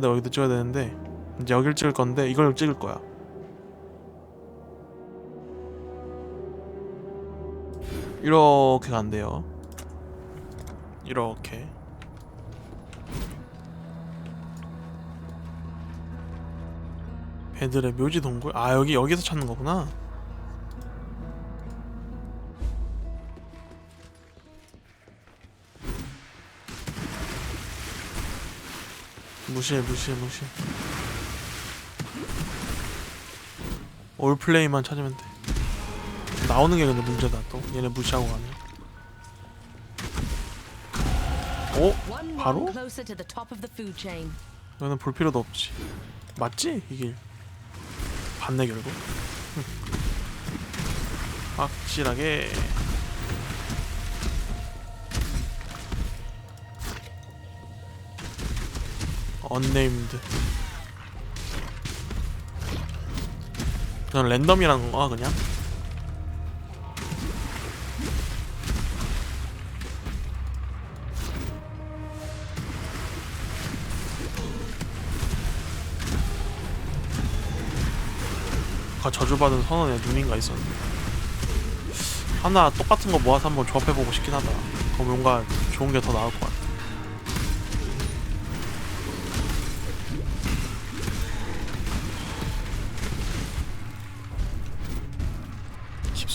내가 여기도 찍어야 되는데 이제 여길 찍을 건데 이걸 찍을 거야. 이렇게 간대요. 이렇게. 배들의 묘지 동굴? 아 여기 여기서 찾는 거구나. 무시해 무시해 무시해. 올플레이만 찾으면 돼. 나오는 게 근데 문제다 또. 얘네 무시하고 가네. 오? One 바로? 여기는 볼 필요도 없지. 맞지? 이길. 봤네 결국. 확실하게. 언네임드. 그냥 랜덤이라는 거야 그냥. 아까 저주받은 선원의 눈인가 있었는데 하나 똑같은 거 모아서 한번 조합해보고 싶긴 하다 그럼 뭔가 좋은 게 더 나올 것 같아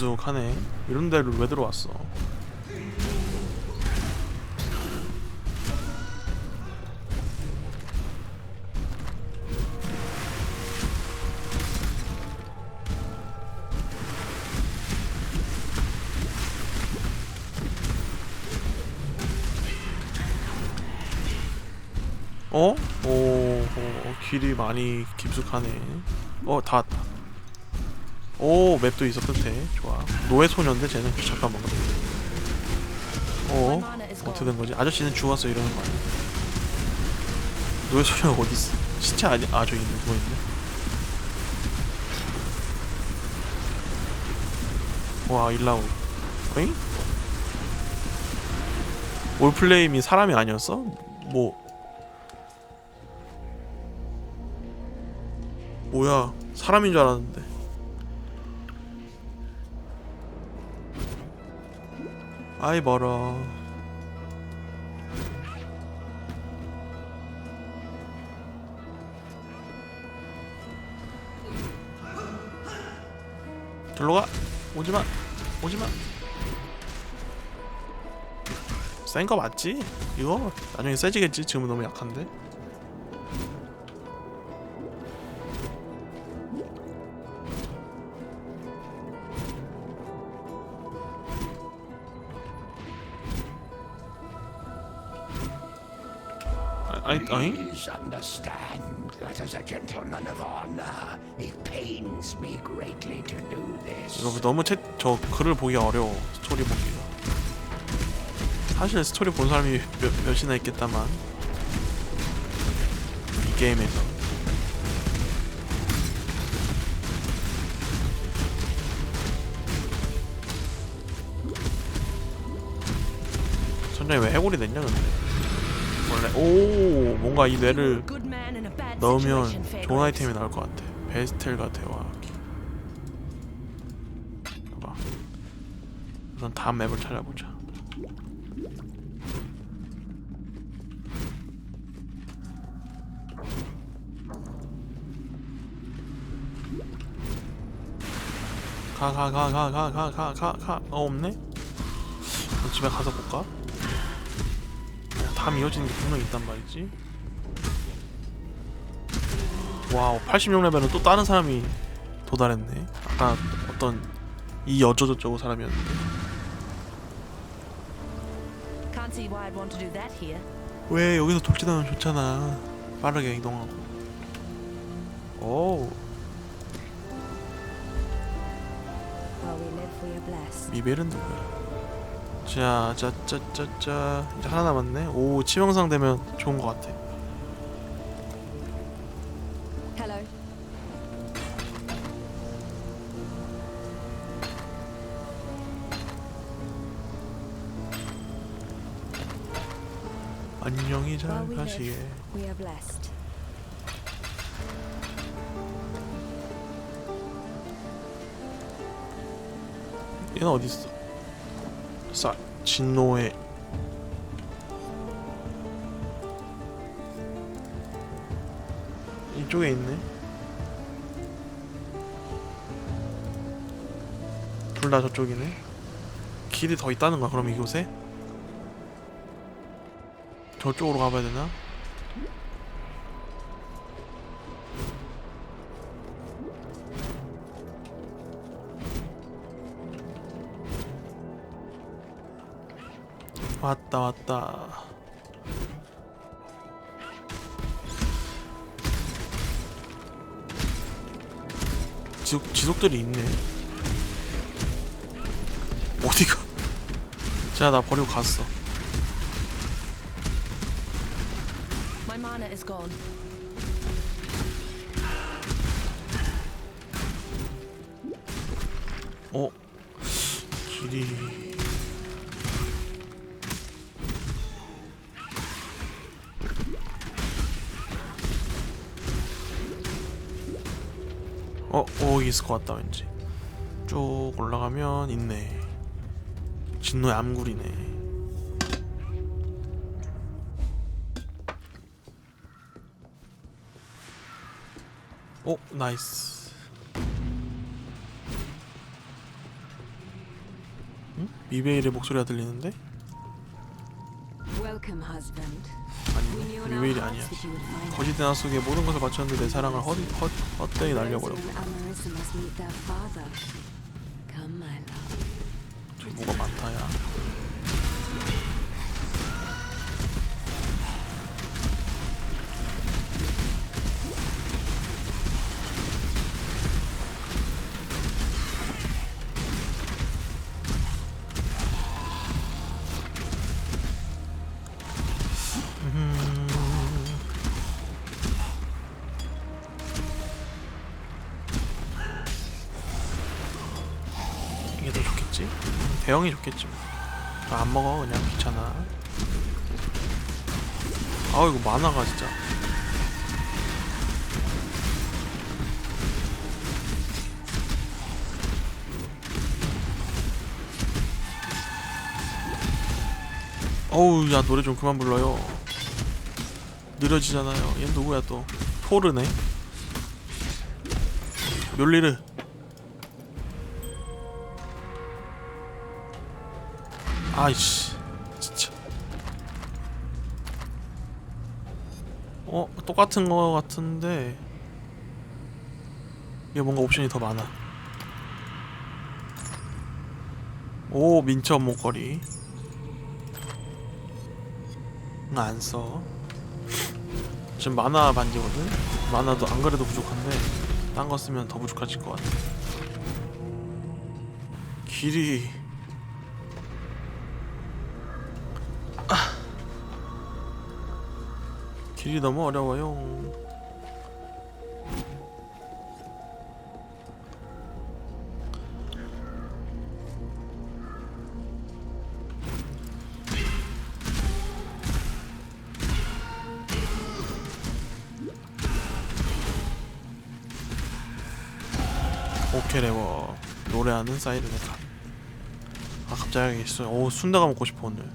깊숙하네 이런 데를 왜 들어왔어 어? 오, 오 길이 많이 깊숙하네. 어, 다 왔다. 오, 맵도 끝에. 좋아. 노예 소녀인데 쟤는 잠깐만. 어? 어떻게 된 거지? 아저씨는 죽었어 이러는 거 아니야? 노예 소녀가 어디 있어? 시체 아니? 아 저기 있네 누워 있네. 와 일라우. 어잉? 올플레임이 사람이 아니었어? 뭐 뭐야 사람인 줄 알았는데 아이 멀어. 절로 가. 오지마. 오지마. 센 거 맞지? 이거? 나중에 세지겠지? 지금은 너무 약한데 아, 아니 Please understand that as a gentleman of honor, it pains me greatly to do this. 이거 너무 채, 저 글을 보기 어려워 스토리 보기가 사실 스토리 본 사람이 몇, 몇이나 있겠다만 이 게임에서 선장이 왜 해골이 됐냐 근데 원래 오 뭔가 이 뇌를 넣으면 좋은 아이템이 나올 것 같아. 베스텔과 대화하기 봐봐. 우선 다음 맵을 찾아보자. 가 가 가 가 가 가 가가 어 없네? 집에 가서 볼까? 다음 이어지는 게 분명 있단 말이지. 와우 86레벨은 또 다른 사람이 도달했네 아까 어떤 이 사람이었는데 do that here. 왜 여기서 돌진하면 좋잖아 빠르게 이동하고 오. 미벨은 누구야 자 자 자 자 자 이제 하나 남았네 오 치명상 되면 좋은 것 같아 Hello. 안녕히 잘 가시게 live, we are blessed. 얘는 어디 있어? 사 진노의 이쪽에 있네. 둘 다 저쪽이네. 길이 더 있다는 거야 그럼 이곳에? 저쪽으로 가봐야 되나? 왔다 왔다. 지속, 지속들이 있네. 어디가? 자 나 버리고 갔어. My mana is gone. 어? 어 있을 것 같다 왠지 쭉 올라가면 있네 진노의 암굴이네 오 나이스 응? 미베일의 목소리가 들리는데? Welcome, husband. 미베일이 hearts 아니야 that you would find 거짓 대나 속에 모든 것을 바쳤는데 내 사랑을 헛, 헛, 헛되이 날려버렸고 and 대형이 좋겠지. 뭐. 아, 안 먹어. 그냥 귀찮아. 아 이거 만화가 진짜. 어우 야 노래 좀 그만 불러요. 느려지잖아요. 얘 누구야 또? 토르네? 멸리르 아이씨 진짜. 어 똑같은 거 같은데 이게 뭔가 옵션이 더 많아. 오 민첩 목걸이. 안써. 지금 만화 반지거든? 만화도 안 그래도 부족한데 딴 거 쓰면 더 부족해질 것 같아. 길이 길이 너무 어려워요. 오케레버 노래하는 사이렌의 간. 아 갑자기 있어. 오 순대가 먹고 싶어 오늘.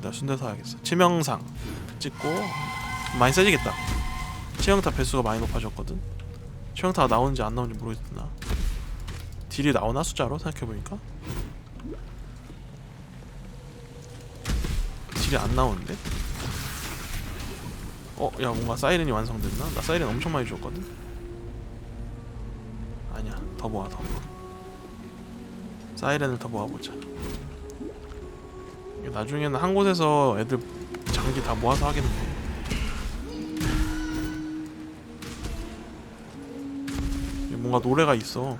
나 순대 사야겠어. 치명상 찍고 많이 세지겠다. 치명타 배수가 많이 높아졌거든. 치명타가 나오는지 안 나오는지 모르겠나. 딜이 나오나 숫자로 생각해 보니까 딜이 안 나오는데. 어, 야 뭔가 사이렌이 완성됐나? 나 사이렌 엄청 많이 줬거든. 아니야, 더 모아, 더 모아. 사이렌을 더 모아보자. 나중에는 한 곳에서 애들 장기 다 모아서 하겠네. 뭔가 노래가 있어.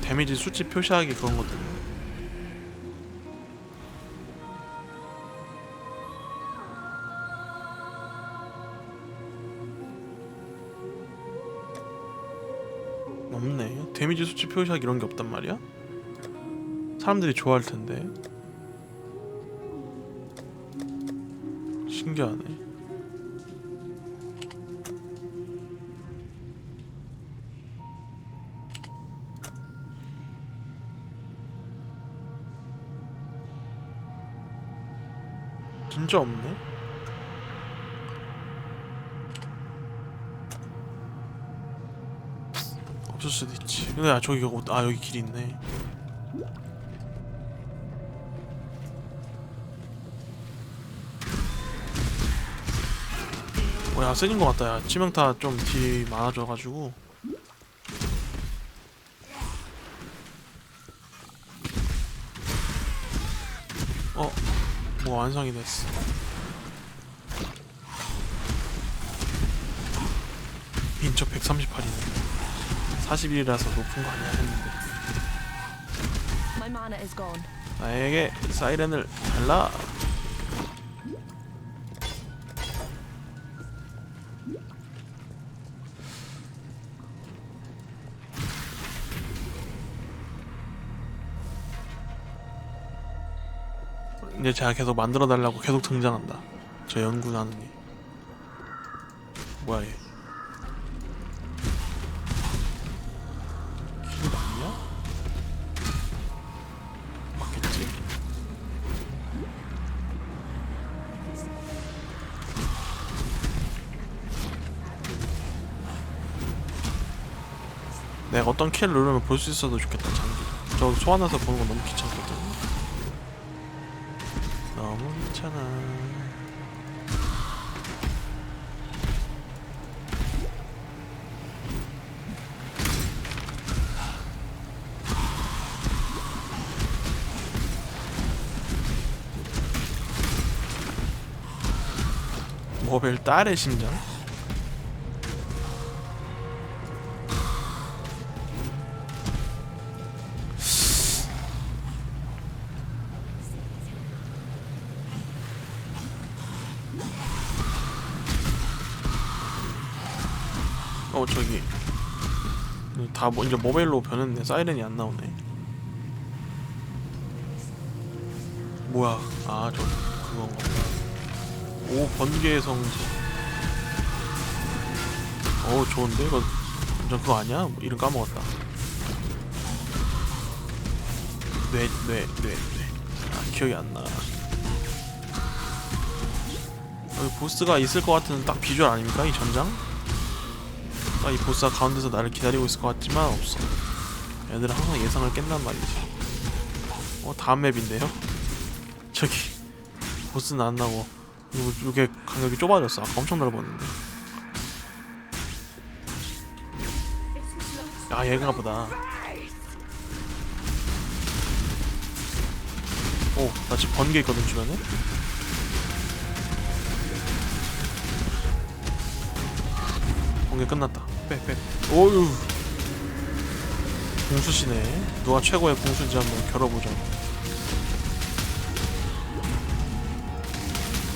데미지 수치 표시하기 그런 것들. 없네. 데미지 수치 표시하기 이런 게 없단 말이야? 사람들이 좋아할 텐데. 신기하네. 진짜 없네. 없을 수도 있지. 근데 아 저기 어- 아 여기 길이 있네. 뭐야 세진 것 같다. 야 치명타 좀뒤 많아져가지고. 어, 뭐 완성이 됐어. 인처 138이네. 41이라서 높은 거 아니야 했는데. 나에게 사이렌을 달라. 이제 제가 계속 만들어 달라고 계속 등장한다. 저 연구하는 이. 뭐야 얘? 길 맞냐? 맞겠지? 내가 어떤 키를 누르면 볼 수 있어도 좋겠다 장기 저 소환해서 보는 거 너무 귀찮거든 귀찮아 모벨 딸의 심장? 다 뭐, 이제 모바일로 변했네. 사이렌이 안 나오네. 뭐야? 아 저 그건가? 오 번개의 성지. 오 좋은데? 이거 저 그거 아니야? 뭐 이름 까먹었다. 뇌 뇌 뇌뇌. 아 기억이 안나. 여기 보스가 있을 것 같은 딱 비주얼 아닙니까? 이 전장? 아, 이 보스가 가운데서 나를 기다리고 있을 것 같지만 없어. 애들은 항상 예상을 깬단 말이지. 어 다음 맵인데요? 저기 보스는 안 나고 이게 간격이 좁아졌어. 아까 엄청 넓었는데. 아 얘가 보다. 오, 나 지금 번개 있거든 주변에. 번개 끝났다. 빼, 빼. 오유. 공수시네. 누가 최고의 공수인지 한번 겨뤄보자.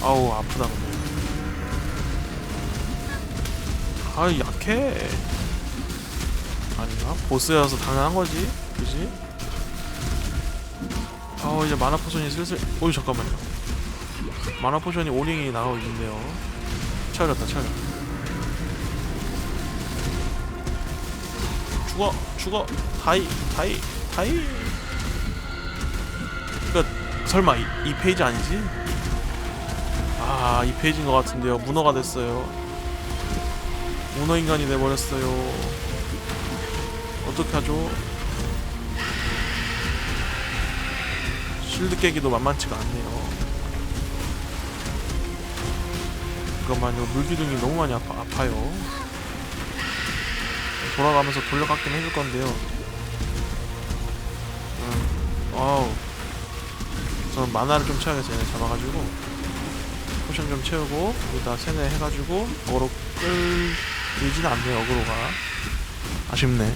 아우 아프다 근데. 아 약해. 아닌가? 보스여서 당연한 거지, 그지? 아우 이제 마나 포션이 슬슬. 오유 잠깐만요. 마나 포션이 오링이 나오고 있는데요. 채워졌다, 채워졌다. 죽어 죽어. 다이 다이 다이. 그 설마 이, 이 페이지 아니지? 아이 페이지인 것 같은데요. 문어가 됐어요. 문어 인간이 돼버렸어요. 어떡하죠? 실드 깨기도 만만치가 않네요. 잠깐만요 물기둥이 너무 많이 아파, 아파요 돌아가면서 돌려깎긴 해줄 건데요. 음, 와우. 저는 만화를 좀 채워야겠어요. 얘네 잡아가지고. 포션 좀 채우고, 여기다 세네 해가지고, 어그로 끌리진 않네요, 어그로가. 아쉽네.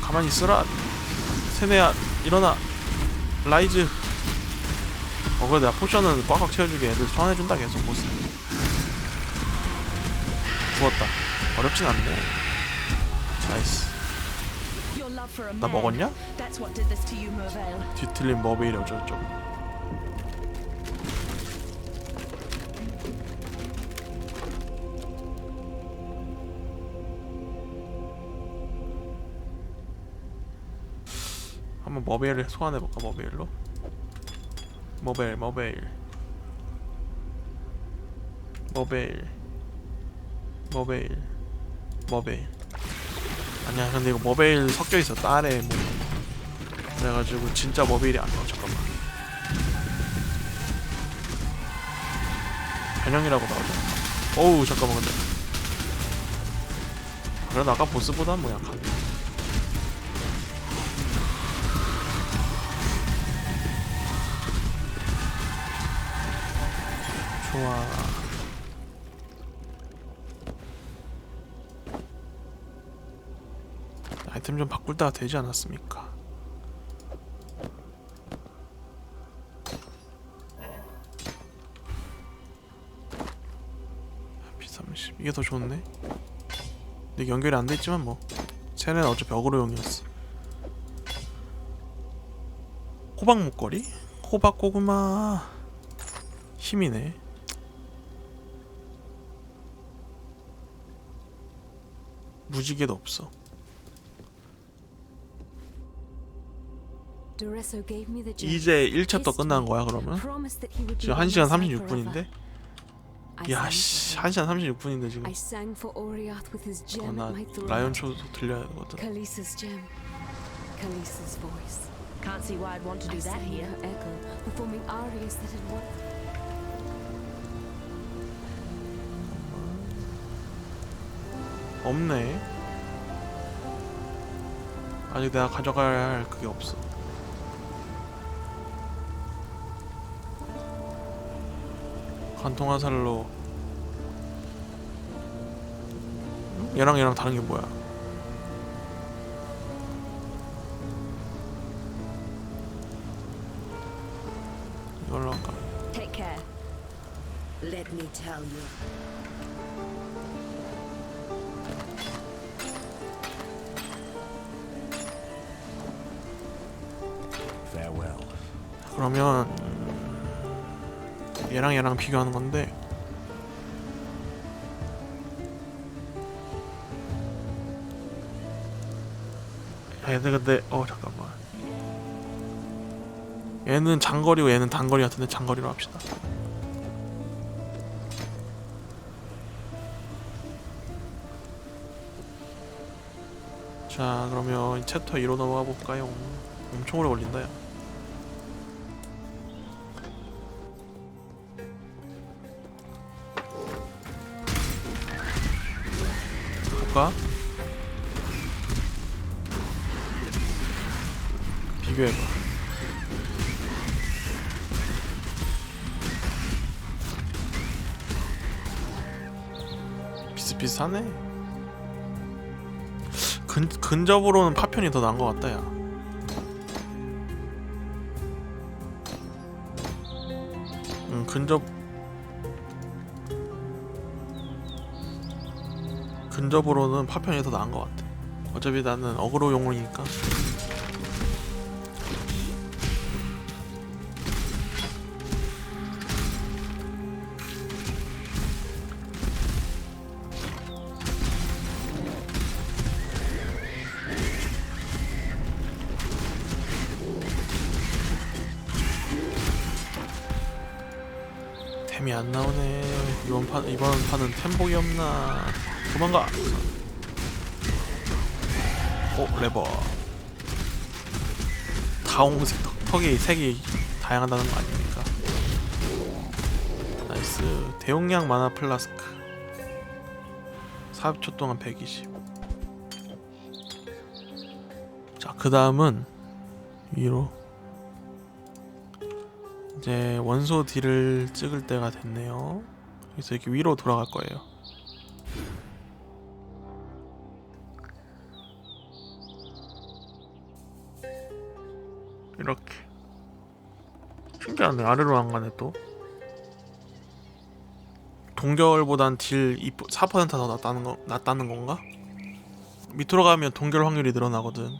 가만히 있어라. 세네야, 일어나. 라이즈. 어, 그래, 내가 포션은 꽉꽉 채워주게 애들 소환해준다, 계속 보스. 어렵진 않네. 나이스. 나. 먹었냐? 뒤틀린 머베일 어쩌고저쩌고. 한번 머베일을 소환해볼까 머베일로? 모벨 모벨 모벨 모 벨 모벨 아니야 근데 이거 모벨 섞여 있어. 딸에 뭐 그래가지고 진짜 안 나와. 잠깐만. 변형이라고 나오잖아 어우 잠깐만 근데. 그래도 아까 보스보다 뭐 약하네 좋아 아이템 좀 바꿀 때가 되지 않았습니까? P30 이게 더 좋네. 근데 연결이 안 돼 있지만 뭐 쟤는 어차피 어그로용이었어. 호박 목걸이? 호박 고구마. 힘이네. 무지개도 없어 이제 1챕터 Kissed 끝난 거야 그러면? 지금 by 1시간 my side forever. 36분인데? I 야씨 for him. 1시간 36분인데 지금 어, 나. 라이온 초도 들려야 되거든 Kalisa's gem. Kalisa's voice. Can't see why I'd want to I do that sang here. her echo, performing arias that had once 없네 아직 내가 가져갈 그게 없어 관통 화살로 얘랑 얘랑 다른 게 뭐야 이걸로 할까 Take care. Let me tell you. Farewell. 그러면 음, 얘랑 얘랑 비교하는 건데. 야, 얘네 근데 어 잠깐만. 얘는 장거리고 얘는 단거리 같은데 장거리로 합시다. 자 그러면 챕터 2로 넘어가 볼까요? 엄청 오래 걸린다 야 볼까? 비교해봐. 비슷비슷하네. 근 근접으로는 파편이 더 나은 것 같다 야. 음 근접 근접으로는 파편이 더 나은 것 같아. 어차피 나는 어그로 용물이니까. 템이 안 나오네. 이번 판 이번 판은 템복이 없나? 도망가. 오 레버. 다홍색 턱- 턱이 색이 다양하다는 거 아닙니까? 나이스. 대용량 만화 플라스크. 40초 동안 120. 자, 그 다음은 위로. 이제 원소 딜을 찍을 때가 됐네요. 그래서 이렇게 위로 돌아갈 거예요. 신기하네 아래로 안 가네 또 동결보단 딜 4%더 낫다는 거 낫다는 건가? 밑으로 가면 동결 확률이 늘어나거든.